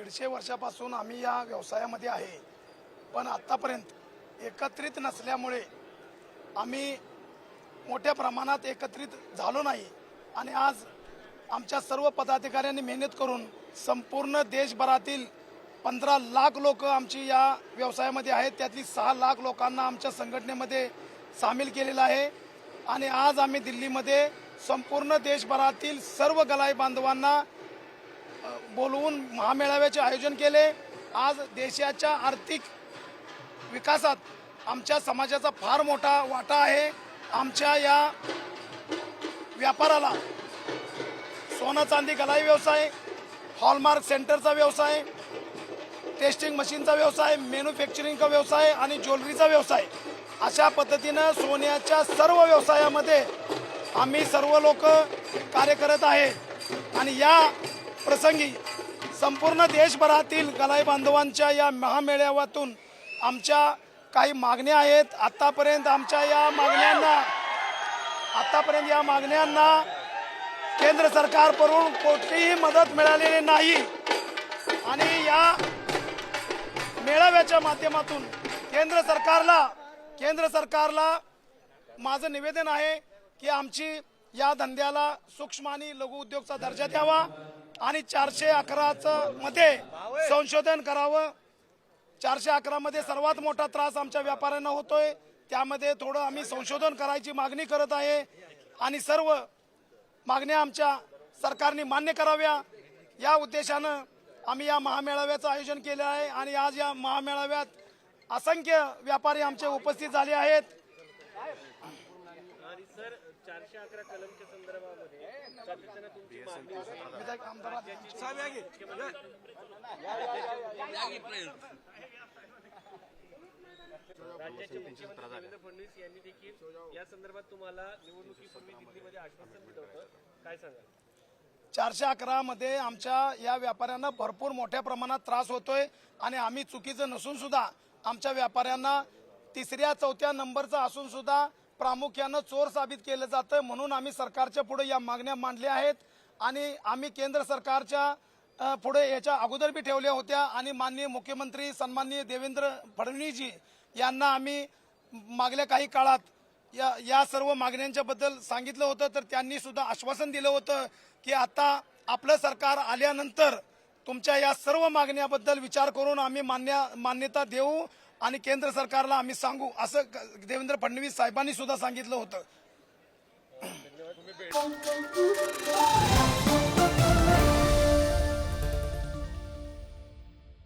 दीडशे वर्षापासून आम्ही या व्यवसायामध्ये आहे. पण आत्तापर्यंत एकत्रित नसल्यामुळे आम्ही मोठ्या प्रमाणात एकत्रित झालो नाही. आणि आज आमच्या सर्व पदाधिकाऱ्यांनी मेहनत करून संपूर्ण देशभरातील पंधरा लाख लोक आमची या व्यवसायामध्ये आहेत. त्यातली सहा लाख लोकांना आमच्या संघटनेमध्ये सामील केलेलं आहे. आणि आज आम्ही दिल्लीमध्ये संपूर्ण देशभरातील सर्व गलाई बांधवांना बोलवून महामेळाव्याचे आयोजन केले. आज देशाच्या आर्थिक विकासात आमच्या समाजाचा फार मोठा वाटा आहे. आमच्या या व्यापाराला सोनं चांदी गलाई व्यवसाय हॉलमार्क सेंटरचा व्यवसाय टेस्टिंग मशीनचा व्यवसाय मॅन्युफॅक्चरिंगचा व्यवसाय आणि ज्वेलरीचा व्यवसाय अशा पद्धतीनं सोन्याच्या सर्व व्यवसायामध्ये आम्ही सर्व लोक कार्य करत आहे. आणि या प्रसंगी संपूर्ण देशभरातील गलाई बांधवांच्या या महामेळाव्यातून आमच्या काही मागण्या आहेत. आत्तापर्यंत आमच्या या मागण्यांना आत्तापर्यंत या मागण्यांना केंद्र सरकारकडून कोणतीही मदत मिळालेली नाही. आणि या मेळाव्याच्या माध्यमातून केंद्र सरकारला केंद्र सरकारला माझं निवेदन आहे की आमची या धंद्याला सूक्ष्म आणि लघु उद्योगचा दर्जा द्यावा आणि चारशे अकराचं मध्ये संशोधन करावं. चारशे अकरा मध्ये सर्वात मोठा त्रास आमच्या व्यापाऱ्यांना होतोय. त्यामध्ये थोडं आम्ही संशोधन करायची मागणी करत आहे आणि सर्व मागण्या आमच्या सरकारने मान्य कराव्या. या उद्देशानं आम्ही या महामेळाव्याचं आयोजन केलं आहे आणि आज या महामेळाव्यात असंख्य व्यापारी आमचे उपस्थित झाले आहेत. सर चारशे अकरा कलमच्या संदर्भामध्ये तुमची मागणी होती. राज्याचे मुख्यमंत्री देवेंद्र फडणवीस यांनी देखील या संदर्भात तुम्हाला निवडणुकीपूर्वी दिल्लीमध्ये आश्वासन दिलं होतं. काय सांगाल? चारशे अकरा मध्ये आमच्या या व्यापाऱ्यांना भरपूर मोठ्या प्रमाणात त्रास होतोय आणि आम्ही चुकीचं नसून सुद्धा आमच्या व्यापाऱ्यांना तिसऱ्या चौथ्या नंबरचं असून सुद्धा प्रामुख्यानं चोर साबित केलं जातं म्हणून आम्ही सरकारच्या पुढे या मागण्या मांडल्या आहेत. आणि आम्ही केंद्र सरकारच्या पुढे याच्या अगोदर बी ठेवल्या होत्या. आणि माननीय मुख्यमंत्री सन्माननीय देवेंद्र फडणवीसजी यांना आम्ही मागल्या काही काळात या या सर्व मागण्यांच्या बद्दल सांगितलं होतं. तर त्यांनी सुद्धा आश्वासन दिलं होतं की आता आपलं सरकार आल्यानंतर तुमच्या या सर्व मागण्याबद्दल विचार करून आम्ही मान्य मान्यता देऊ. आणि केंद्र सरकारला आम्ही सांगू. असं क- देवेंद्र फडणवीस साहेबांनी सुद्धा सांगितलं होतं.